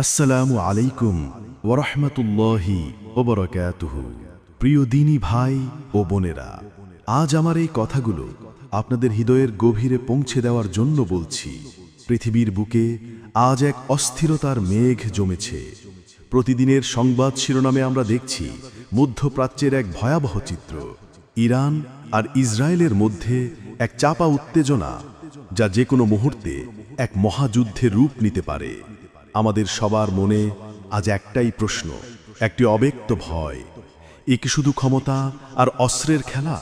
আসসালামু আলাইকুম ওরহমতুল্লাহি ওবরকাতুহু প্রিয় দিনী ভাই ও বোনেরা, আজ আমার এই কথাগুলো আপনাদের হৃদয়ের গভীরে পৌঁছে দেওয়ার জন্য বলছি। পৃথিবীর বুকে আজ এক অস্থিরতার মেঘ জমেছে। প্রতিদিনের সংবাদ শিরোনামে আমরা দেখছি মধ্যপ্রাচ্যের এক ভয়াবহ চিত্র, ইরান আর ইসরায়েলের মধ্যে এক চাপা উত্তেজনা যা যে কোনো মুহূর্তে এক মহাযুদ্ধের রূপ নিতে পারে। আমাদের সবার মনে আজ একটাই প্রশ্ন, একটি অব্যক্ত ভয়। এ কি শুধু ক্ষমতা আর অস্ত্রের খেলা?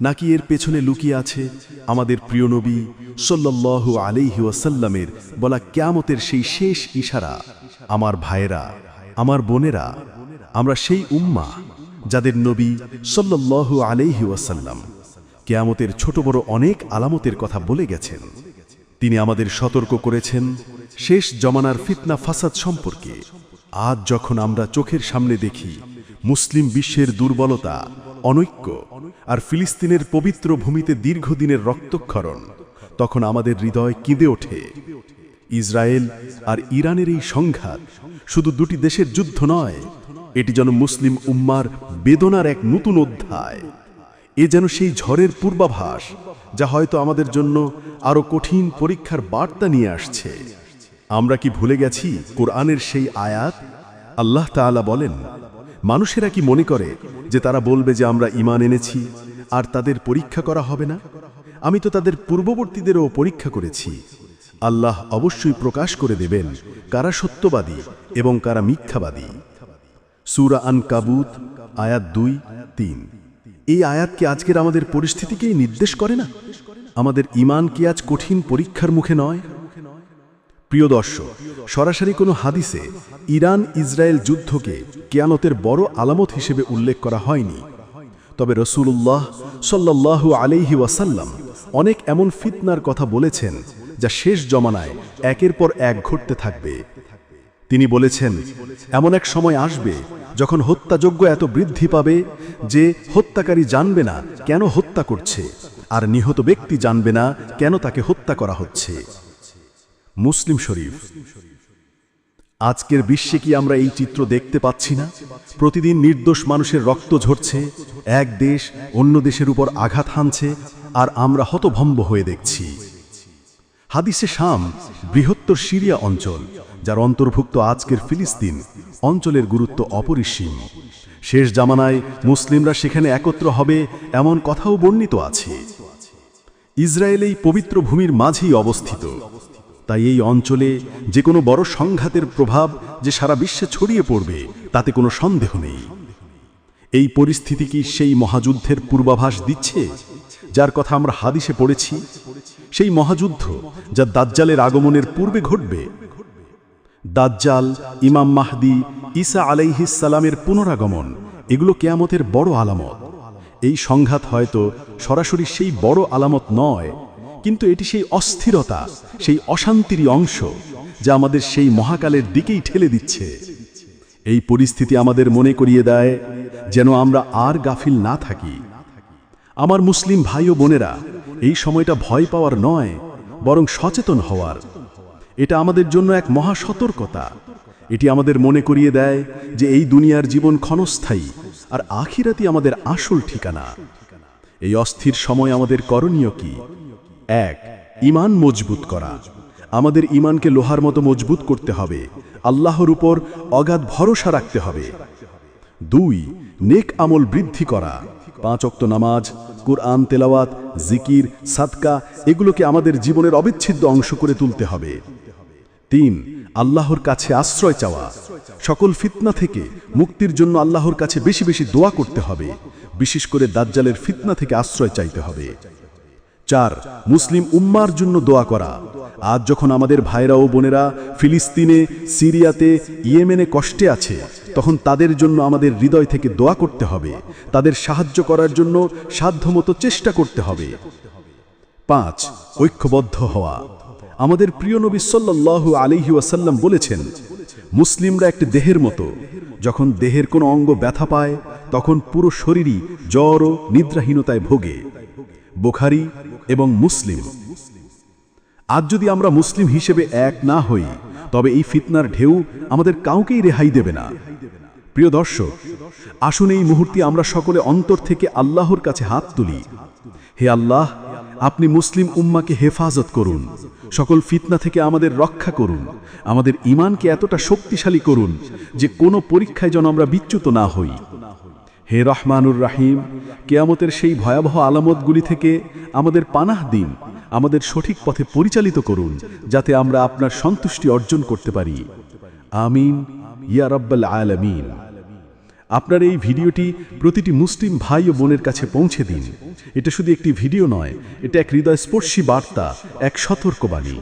নাকি এর পেছনে লুকিয়ে আছে আমাদের প্রিয় নবী সল্লাল্লাহু আলাইহি ওয়াসাল্লামের বলা ক্যামতের সেই শেষ ইশারা, আমার ভাইয়েরা, আমার বোনেরা, আমরা সেই উম্মা যাদের নবী সল্লাল্লাহু আলাইহি ওয়াসাল্লাম কেয়ামতের ছোট বড় অনেক আলামতের কথা বলে গেছেন। তিনি আমাদের সতর্ক করেছেন, শেষ জমানার ফিতনা ফাসাদ সম্পর্কে। আজ যখন আমরা চোখের সামনে দেখি, মুসলিম বিশ্বের দুর্বলতা, অনৈক্য আর ফিলিস্তিনের পবিত্র ভূমিতে দীর্ঘদিনের রক্তক্ষরণ, তখন আমাদের হৃদয় কেঁদে ওঠে। ইসরায়েল আর ইরানের এই সংঘাত শুধু দুটি দেশের যুদ্ধ নয়, এটি যেন মুসলিম উম্মার বেদনার এক নতুন অধ্যায়। এ যেন সেই ঝড়ের পূর্বাভাস যা হয়তো আমাদের জন্য আরও কঠিন পরীক্ষার বার্তা নিয়ে আসছে। আমরা কি ভুলে গেছি কোরআনের সেই আয়াত? আল্লাহ তাআলা বলেন, মানুষেরা কি মনে করে যে তারা বলবে যে আমরা ঈমান এনেছি আর তাদের পরীক্ষা করা হবে না? আমি তো তাদের পূর্ববর্তীদেরও পরীক্ষা করেছি। আল্লাহ অবশ্যই প্রকাশ করে দেবেন কারা সত্যবাদী এবং কারা মিথ্যাবাদী। সুরা আন কাবুত আয়াত দুই, তিন। এই আয়াত কি আজকের আমাদের পরিস্থিতিকেই নির্দেশ করে না? আমাদের ইমান কি আজ কঠিন পরীক্ষার মুখে নয়? প্রিয় দর্শক, সরাসরি কোনো হাদিসে ইরান ইসরায়েল যুদ্ধকে কেয়ানতের বড় আলামত হিসেবে উল্লেখ করা হয়নি। তবে রসুল্লাহ সাল্লাল্লাহু আলাইহি ওয়াসাল্লাম অনেক এমন ফিতনার কথা বলেছেন, যা শেষ জমানায় একের পর এক ঘটতে থাকবে। তিনি বলেছেন, এমন এক সময় আসবে যখন হত্যাযোগ্য এত বৃদ্ধি পাবে যে হত্যাকারী জানবে না কেন হত্যা করছে, আর নিহত ব্যক্তি জানবে না কেন তাকে হত্যা করা হচ্ছে। মুসলিম শরীফ, আজকের বিশ্বে কি আমরা এই চিত্র দেখতে পাচ্ছি না? প্রতিদিন নির্দোষ মানুষের রক্ত ঝরছে, এক দেশ অন্য দেশের উপর আঘাত হানছে, আর আমরা হতভম্ব হয়ে দেখছি। হাদিসে শাম বৃহত্তর সিরিয়া অঞ্চল যার অন্তর্ভুক্ত আজকের ফিলিস্তিন অঞ্চলের গুরুত্ব অপরিসীম। শেষ জামানায় মুসলিমরা সেখানে একত্র হবে এমন কথাও বর্ণিত আছে। ইসরায়েল এই পবিত্র ভূমির মাঝেই অবস্থিত। তাই এই অঞ্চলে যে কোনো বড় সংঘাতের প্রভাব যে সারা বিশ্বে ছড়িয়ে পড়বে, তাতে কোনো সন্দেহ নেই। এই পরিস্থিতি কি সেই মহাযুদ্ধের পূর্বাভাস দিচ্ছে? যার কথা আমরা হাদিসে পড়েছি, সেই মহাযুদ্ধ যা দাজ্জালের আগমনের পূর্বে ঘটবে দাজ্জাল, ইমাম মাহদি, ঈসা আলাইহিসালামের পুনরাগমন, এগুলো কেয়ামতের বড় আলামত। এই সংঘাত হয়তো সরাসরি সেই বড় আলামত নয়, কিন্তু এটি সেই অস্থিরতা, সেই অশান্তিরই অংশ যা আমাদের সেই মহাকালের দিকেই ঠেলে দিচ্ছে। এই পরিস্থিতি আমাদের মনে করিয়ে দেয় যেন আমরা আর গাফিল না থাকি। আমার মুসলিম ভাই ও বোনেরা, এই সময়টা ভয় পাওয়ার নয়, বরং সচেতন হওয়ার। এটা আমাদের জন্য এক মহা সতর্কতা এটি আমাদের মনে করিয়ে দেয় যে এই দুনিয়ার জীবন ক্ষণস্থায়ী আর আখিরাতি আমাদের আসল ঠিকানা। এই অস্থির সময় আমাদের করণীয় কি? এক ইমান মজবুত করা। আমাদের ইমানকে লোহার মতো মজবুত করতে হবে। আল্লাহর উপর অগাধ ভরসা রাখতে হবে। দুই, নেক আমল বৃদ্ধি করা। পাঁচ অক্ত নামাজ, কুরআন, তেলাওয়াত, জিকির, সাদকা, এগুলোকে আমাদের জীবনের অবিচ্ছেদ্য অংশ করে তুলতে হবে। তিন আল্লাহর কাছে আশ্রয় চাওয়া। সকল ফিতনা থেকে মুক্তির জন্য আল্লাহর কাছে বেশি বেশি দোয়া করতে হবে। বিশেষ করে দাজ্জালের ফিতনা থেকে আশ্রয় চাইতে হবে। চার, মুসলিম উম্মার জন্য দোয়া করা। আজ যখন আমাদের ভাইরা ও বোনেরা ফিলিস্তিনে, সিরিয়াতে, ইয়েমেনে কষ্টে আছে, তখন তাদের জন্য আমাদের হৃদয় থেকে দোয়া করতে হবে। তাদের সাহায্য করার জন্য সাধ্যমতো চেষ্টা করতে হবে। পাঁচ, ঐক্যবদ্ধ হওয়া। আমাদের প্রিয় নবী সাল্লাল্লাহু আলাইহি ওয়াসাল্লাম বলেছেন, মুসলিমরা একটি দেহের মতো, যখন দেহের কোনো অঙ্গ ব্যথা পায়, তখন পুরো শরীরই জ্বর ও নিদ্রাহীনতায় ভোগে, বোখারি এবং মুসলিম। আজ যদি আমরা মুসলিম হিসেবে এক না হই, তবে এই ফিতনার ঢেউ আমাদের কাউকেই রেহাই দেবে না। প্রিয় দর্শক, আসুন এই মুহূর্তে আমরা সকলে অন্তর থেকে আল্লাহর কাছে হাত তুলি। হে আল্লাহ আপনি মুসলিম উম্মাকে হেফাজত করুন। সকল ফিতনা থেকে আমাদের রক্ষা করুন। আমাদের ইমানকে এতটা শক্তিশালী করুন যে কোনো পরীক্ষায় যেন আমরা বিচ্যুত না হই। হে রহমানুর রাহিম, কেয়ামতের সেই ভয়াবহ আলামতগুলি থেকে আমাদের পানাহ দিন, আমাদের সঠিক পথে পরিচালিত করুন, যাতে আমরা আপনার সন্তুষ্টি অর্জন করতে পারি। আমিন, ইয়া রব্বাল আলামিন। আপনার এই ভিডিওটি প্রতিটি মুসলিম ভাই ও বোনের কাছে পৌঁছে দিন। এটা শুধু একটি ভিডিও নয়, এটা এক হৃদয়স্পর্শী বার্তা, এক সতর্কবাণী।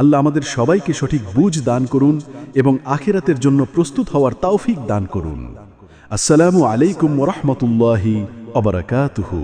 আল্লাহ আমাদের সবাইকে সঠিক বুঝ দান করুন এবং আখেরাতের জন্য প্রস্তুত হওয়ার তাওফিক দান করুন। আসসালামু আলাইকুম রহমতুল্লাহি অবরাকাতুহু